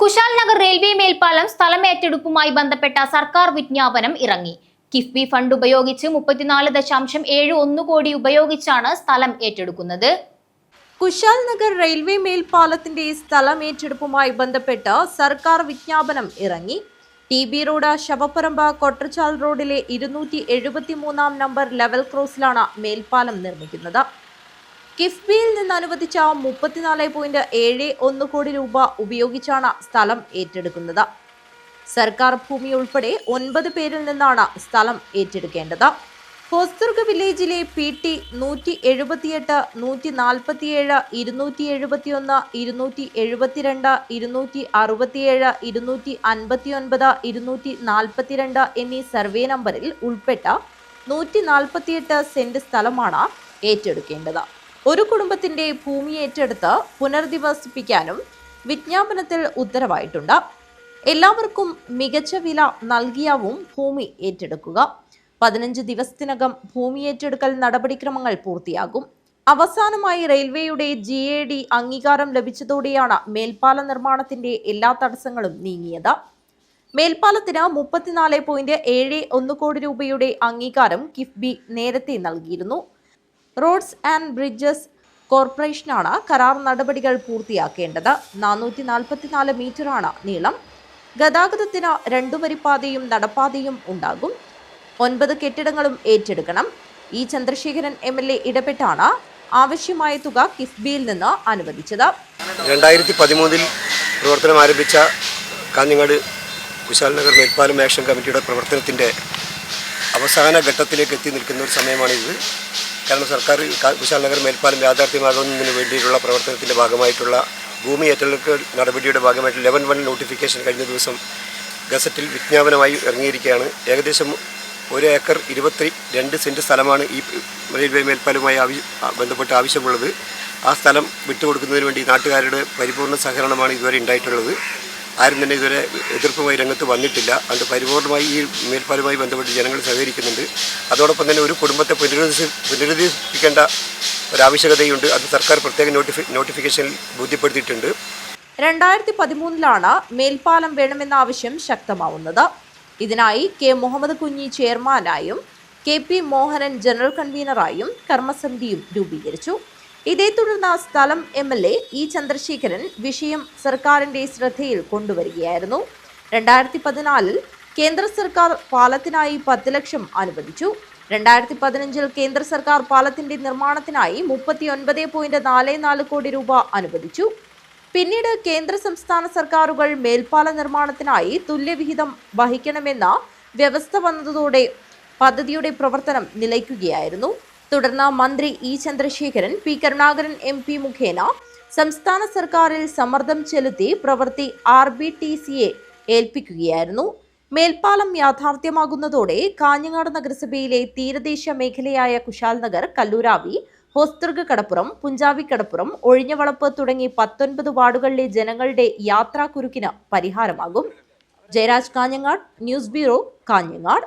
Kusal Nagar railway മേൽപ്പാലം സ്ഥലമേറ്റെടുപ്പുമായി ബന്ധപ്പെട്ട സർക്കാർ വിജ്ഞാപനം ഇറങ്ങി. കിഫ്ബി ഫണ്ട് ഉപയോഗിച്ച് മുപ്പത്തിനാല് ദശാംശം ഏഴ് ഒന്ന് കോടി ഉപയോഗിച്ചാണ് സ്ഥലം ഏറ്റെടുക്കുന്നത്. കുശാൽ നഗർ റെയിൽവേ മേൽപ്പാലത്തിന്റെ സ്ഥലം ഏറ്റെടുപ്പുമായി ബന്ധപ്പെട്ട് സർക്കാർ വിജ്ഞാപനം ഇറങ്ങി. T B road Shavapparamba Kottachal റോഡിലെ ഇരുന്നൂറ്റി എഴുപത്തി മൂന്നാം നമ്പർ ലെവൽ ക്രോസിലാണ് മേൽപ്പാലം നിർമ്മിക്കുന്നത്. കിഫ്ബിയിൽ നിന്ന് അനുവദിച്ച മുപ്പത്തിനാല് പോയിന്റ് ഏഴ് ഒന്ന് കോടി രൂപ ഉപയോഗിച്ചാണ് സ്ഥലം ഏറ്റെടുക്കുന്നത്. സർക്കാർ ഭൂമി ഉൾപ്പെടെ ഒൻപത് പേരിൽ നിന്നാണ് സ്ഥലം ഏറ്റെടുക്കേണ്ടത്. ഹോസ്ദുർഗ് വില്ലേജിലെ പി ടി നൂറ്റി എഴുപത്തിയെട്ട് നൂറ്റി നാൽപ്പത്തിയേഴ് ഇരുന്നൂറ്റി എഴുപത്തിയൊന്ന് ഇരുന്നൂറ്റി എഴുപത്തിരണ്ട് ഇരുന്നൂറ്റി അറുപത്തിയേഴ് ഇരുന്നൂറ്റി അൻപത്തിയൊൻപത് ഇരുന്നൂറ്റി നാൽപ്പത്തിരണ്ട് എന്നീ സർവേ നമ്പറിൽ ഉൾപ്പെട്ട നൂറ്റി നാൽപ്പത്തിയെട്ട് സെന്റ് സ്ഥലമാണ് ഏറ്റെടുക്കേണ്ടത്. ഒരു കുടുംബത്തിന്റെ ഭൂമി ഏറ്റെടുത്ത് പുനരധിവസിപ്പിക്കാനും വിജ്ഞാപനത്തിൽ ഉത്തരവായിട്ടുണ്ട്. എല്ലാവർക്കും മികച്ച വില നൽകിയാവും ഭൂമി ഏറ്റെടുക്കുക. പതിനഞ്ച് ദിവസത്തിനകം ഭൂമി ഏറ്റെടുക്കൽ നടപടിക്രമങ്ങൾ പൂർത്തിയാകും. അവസാനമായി റെയിൽവേയുടെ ജി എ ഡി അംഗീകാരം ലഭിച്ചതോടെയാണ് മേൽപ്പാല നിർമ്മാണത്തിന്റെ എല്ലാ തടസ്സങ്ങളും നീങ്ങിയത്. മേൽപ്പാലത്തിന് മുപ്പത്തിനാല് പോയിന്റ് ഏഴ് ഒന്ന് കോടി രൂപയുടെ അംഗീകാരം കിഫ്ബി നേരത്തെ നൽകിയിരുന്നു. റോഡ്സ് ആൻഡ് ബ്രിഡ്ജസ് കോർപ്പറേഷനാണ് കരാർ നടപടികൾ പൂർത്തിയാക്കേണ്ടത്. നാനൂറ്റി നാൽപ്പത്തിനാല് മീറ്ററാണ് നീളം. ഗതാഗതത്തിന് രണ്ടു വരിപ്പാതയും നടപ്പാതയും ഉണ്ടാകും. ഒൻപത് കെട്ടിടങ്ങളും ഏറ്റെടുക്കണം. E Chandrasekharan M L A ഇടപെട്ടാണ് ആവശ്യമായ തുക കിഫ്ബിയിൽ നിന്ന് അനുവദിച്ചത്. രണ്ടായിരത്തി പതിമൂന്നിൽ പ്രവർത്തനം ആരംഭിച്ച കാഞ്ഞങ്ങാട് കുശാൽ നഗർ മേൽപ്പാലം ആക്ഷൻ കമ്മിറ്റിയുടെ പ്രവർത്തനത്തിന്റെ അവസാന ഘട്ടത്തിലേക്ക് എത്തി നിൽക്കുന്ന ഒരു സമയമാണിത്. കാരണം സർക്കാർ വിശാൽ കുശാൽ നഗർ മേൽപ്പാലം യാഥാർത്ഥ്യമാകുന്നതിന് വേണ്ടിയിട്ടുള്ള പ്രവർത്തനത്തിന്റെ ഭാഗമായിട്ടുള്ള ഭൂമി ഏറ്റെടുക്കൽ നടപടിയുടെ ഭാഗമായിട്ട് ലെവൻ വൺ നോട്ടിഫിക്കേഷൻ കഴിഞ്ഞ ദിവസം ഗസറ്റിൽ വിജ്ഞാപനമായി ഇറങ്ങിയിരിക്കുകയാണ്. ഏകദേശം ഒരു ഏക്കർ ഇരുപത്തി രണ്ട് സെന്റ് സ്ഥലമാണ് ഈ റെയിൽവേ മേൽപ്പാലവുമായി ആവശ്യ ബന്ധപ്പെട്ട് ആവശ്യമുള്ളത്. ആ സ്ഥലം വിട്ടുകൊടുക്കുന്നതിന് വേണ്ടി നാട്ടുകാരുടെ പരിപൂർണ സഹകരണമാണ് ഇതുവരെ ഉണ്ടായിട്ടുള്ളത്. ആരും തന്നെ ഇതുവരെ എതിർപ്പുമായി രംഗത്ത് വന്നിട്ടില്ല. അതുകൊണ്ട് പരിപൂർണമായി ഈ മേൽപ്പാലുമായി ബന്ധപ്പെട്ട് ജനങ്ങൾ സഹകരിക്കുന്നുണ്ട്. അതോടൊപ്പം തന്നെ ഒരു കുടുംബത്തെ പുനരധി പുനരധിപ്പിക്കേണ്ട ഒരാവശ്യകതയുണ്ട്. അത് സർക്കാർ പ്രത്യേക നോട്ടിഫി നോട്ടിഫിക്കേഷനിൽ ബോധ്യപ്പെടുത്തിയിട്ടുണ്ട്. രണ്ടായിരത്തി പതിമൂന്നിലാണ് മേൽപ്പാലം വേണമെന്ന ആവശ്യം ശക്തമാവുന്നത്. ഇതിനായി കെ മുഹമ്മദ് കുഞ്ഞി ചെയർമാനായും കെ പി മോഹനൻ ജനറൽ കൺവീനറായും കർമ്മസമിതിയും രൂപീകരിച്ചു. ഇതേ തുടർന്ന് സ്ഥലം M L A E Chandrasekharan വിഷയം സർക്കാരിന്റെ ശ്രദ്ധയിൽ കൊണ്ടുവരികയായിരുന്നു. രണ്ടായിരത്തി പതിനാലിൽ കേന്ദ്ര സർക്കാർ പാലത്തിനായി പത്ത് ലക്ഷം അനുവദിച്ചു. രണ്ടായിരത്തി പതിനഞ്ചിൽ കേന്ദ്ര സർക്കാർ പാലത്തിന്റെ നിർമ്മാണത്തിനായി മുപ്പത്തി ഒൻപത് പോയിന്റ് നാല് നാല് കോടി രൂപ അനുവദിച്ചു. പിന്നീട് കേന്ദ്ര സംസ്ഥാന സർക്കാരുകൾ മേൽപ്പാല നിർമ്മാണത്തിനായി തുല്യവിഹിതം വഹിക്കണമെന്ന വ്യവസ്ഥ വന്നതോടെ പദ്ധതിയുടെ പ്രവർത്തനം നിലയ്ക്കുകയായിരുന്നു. തുടർന്ന് മന്ത്രി E Chandrasekharan P Karunakaran M P മുഖേന സംസ്ഥാന സർക്കാരിൽ സമ്മർദ്ദം ചെലുത്തി പ്രവൃത്തി ആർ ബി ടി സിയെ ഏൽപ്പിക്കുകയായിരുന്നു. മേൽപ്പാലം യാഥാർത്ഥ്യമാകുന്നതോടെ കാഞ്ഞങ്ങാട് നഗരസഭയിലെ തീരദേശ മേഖലയായ കുശാൽ നഗർ കല്ലൂരാവി ഹോസ്തൃക കടപ്പുറം പുഞ്ചാവി കടപ്പുറം ഒഴിഞ്ഞവളപ്പ് തുടങ്ങി പത്തൊൻപത് വാർഡുകളിലെ ജനങ്ങളുടെ യാത്രാക്കുരുക്കിന് പരിഹാരമാകും. Jayaraj Kanhangad news bureau Kanhangad.